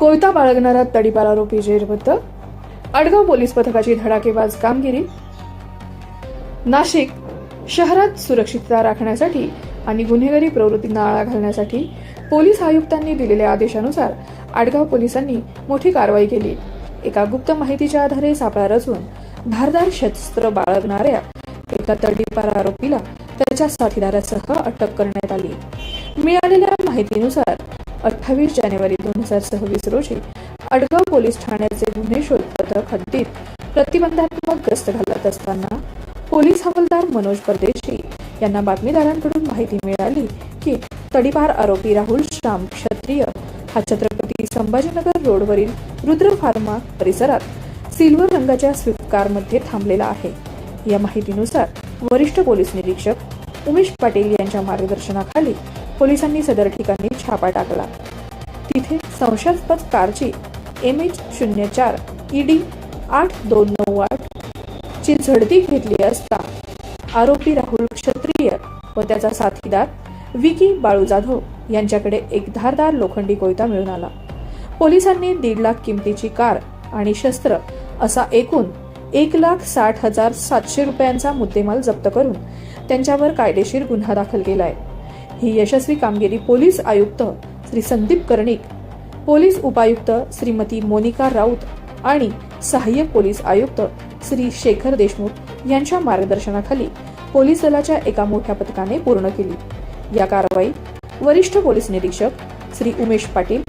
कोयता बाळगणारा तडीपार आरोपी जेरबद्ध अडगाव पोलीस पथकाची धडाकेबाज कामगिरी नाशिक शहरात सुरक्षितता राखण्यासाठी आणि गुन्हेगारी प्रवृत्तींना आळा घालण्यासाठी पोलीस आयुक्तांनी दिलेल्या आदेशानुसार आडगाव पोलिसांनी मोठी कारवाई केली. एका गुप्त माहितीच्या आधारे सापळा रचून धारदार शस्त्र बाळगणाऱ्या एका तडीपार आरोपीला त्याच्या साथीदारासह अटक करण्यात आली. मिळालेल्या माहितीनुसार अठ्ठावीस जानेवारी दोन हजार सव्वीस रोजी अडगाव पोलीस ठाण्याचे गुन्हे शोध पथक हद्दीत प्रतिबंधात्मक गस्त घालत असताना पोलीस हवालदार मनोज परदेशी यांना बातमीदारांकडून माहिती मिळाली की तडीपार आरोपी राहुल श्याम क्षत्रिय हा छत्रपती संभाजीनगर रोडवरील रुद्र फार्मा परिसरात सिल्वर रंगाच्या स्विफ्ट कारमध्ये थांबलेला आहे. या माहितीनुसार वरिष्ठ पोलीस निरीक्षक उमेश पाटील यांच्या मार्गदर्शनाखाली पोलिसांनी सदर ठिकाणी छापा टाकला. तिथे संशयास्पद कारची एम एच शून्य चार ईडी आठ दोन नऊ आठ ची झडती घेतली असता आरोपी राहुल क्षत्रिय व त्याचा साथीदार विकी बाळू जाधव यांच्याकडे एक धारदार लोखंडी कोयता मिळून आला. पोलिसांनी दीड लाख किमतीची कार आणि शस्त्र असा एकूण एक लाख साठ हजार सातशे रुपयांचा मुद्देमाल जप्त करून त्यांच्यावर कायदेशीर गुन्हा दाखल केलाय. ही यशस्वी कामगिरी पोलीस आयुक्त श्री संदीप कर्णिक पोलीस उपायुक्त श्रीमती मोनिका राऊत आणि सहाय्यक पोलीस आयुक्त श्री शेखर देशमुख यांच्या मार्गदर्शनाखाली पोलीस दलाच्या एका मोठ्या पथकाने पूर्ण केली. या कारवाईत वरिष्ठ पोलीस निरीक्षक श्री उमेश पाटील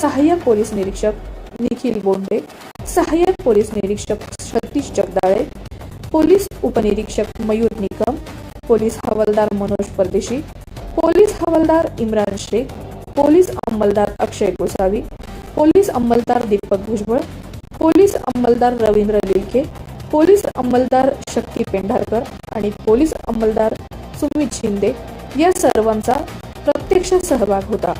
सहाय्यक पोलीस निरीक्षक निखिल बोंडे सहाय्यक पोलीस निरीक्षक सतीश जगदाळे पोलीस उपनिरीक्षक मयूर निकम पोलीस हवालदार मनोज परदेशी पोलीस हवालदार इम्रान शेख पोलीस अंमलदार अक्षय गोसावी पोलीस अंमलदार दीपक भुजबळ पोलीस अंमलदार रवींद्र लिलके पोलीस अंमलदार शक्ती पेंढारकर आणि पोलीस अंमलदार सुमित शिंदे या सर्वांचा प्रत्यक्ष सहभाग होता.